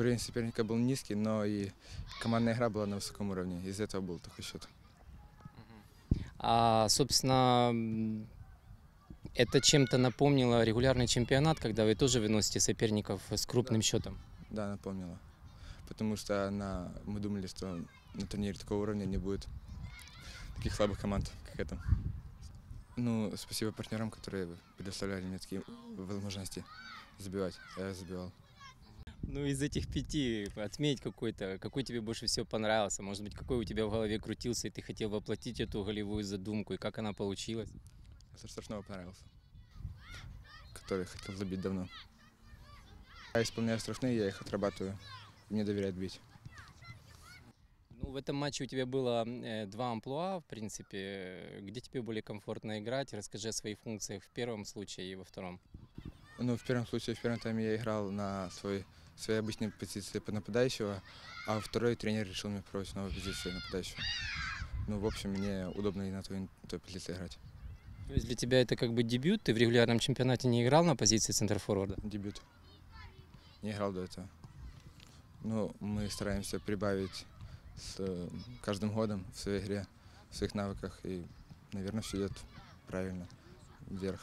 уровень соперника был низкий, но и командная игра была на высоком уровне. Из-за этого был такой счет. А, собственно, это чем-то напомнило регулярный чемпионат, когда вы тоже выносите соперников с крупным счетом. Да, напомнила. Потому что на, мы думали, что на турнире такого уровня не будет таких слабых команд, как это. Ну, спасибо партнерам, которые предоставляли мне такие возможности забивать. Я забивал. Ну, из этих пяти отметь какой-то, какой тебе больше всего понравился, может быть, какой у тебя в голове крутился, и ты хотел воплотить эту голевую задумку, и как она получилась. Страшного понравился, который хотел забить давно. Я исполняю штрафные, я их отрабатываю. Мне доверяют бить. Ну, в этом матче у тебя было э, два амплуа, в принципе, где тебе более комфортно играть, расскажи о своих функциях в первом случае и во втором. Ну, в первом случае, в первом тайме я играл на свой, своей обычной позиции под нападающего, а второй тренер решил мне пробовать новую позицию нападающего. Ну, в общем, мне удобно и на той, той позиции играть. То есть для тебя это как бы дебют, ты в регулярном чемпионате не играл на позиции центрфорварда? Дебют. Не играл до этого. Ну, мы стараемся прибавить с каждым годом в своей игре, в своих навыках, и, наверное, все идет правильно, вверх.